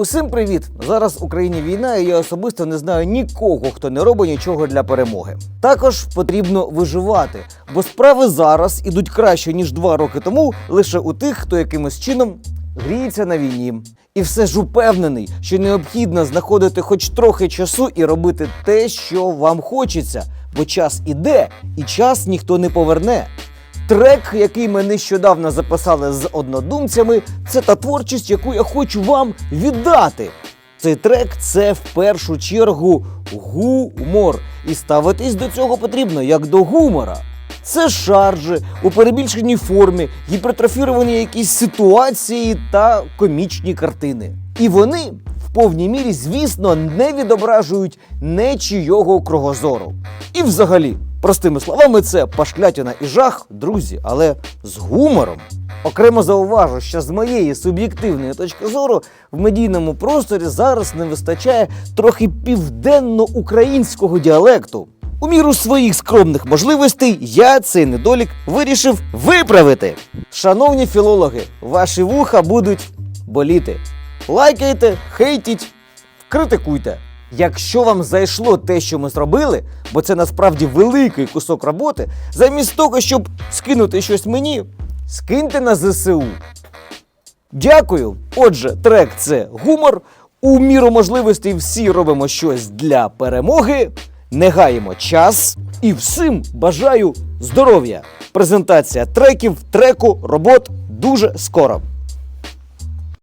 Усім привіт! Зараз в Україні війна, і я особисто не знаю нікого, хто не робить нічого для перемоги. Також потрібно виживати, бо справи зараз ідуть краще ніж два роки тому лише у тих, хто якимось чином гріється на війні. І все ж упевнений, що необхідно знаходити хоч трохи часу і робити те, що вам хочеться, бо час іде, і час ніхто не поверне. Трек, який ми нещодавно записали з однодумцями, це та творчість, яку я хочу вам віддати. Цей трек це в першу чергу гумор. І ставитись до цього потрібно як до гумора. Це шаржі у перебільшеній формі, гіпертрофіровані якісь ситуації та комічні картини. І вони в повній мірі, звісно, не відображують нечийого кругозору. І взагалі, простими словами, це пашклятіна і жах, друзі, але з гумором. Окремо зауважу, що з моєї суб'єктивної точки зору в медійному просторі зараз не вистачає трохи південно-українського діалекту. У міру своїх скромних можливостей я цей недолік вирішив виправити. Шановні філологи, ваші вуха будуть боліти. Лайкайте, хейтіть, критикуйте. Якщо вам зайшло те, що ми зробили, бо це насправді великий кусок роботи, замість того, щоб скинути щось мені, скиньте на ЗСУ. Дякую. Отже, трек це гумор. У міру можливостей всі робимо щось для перемоги. Не гаємо час і всім бажаю здоров'я. Презентація треків, треку, робот дуже скоро.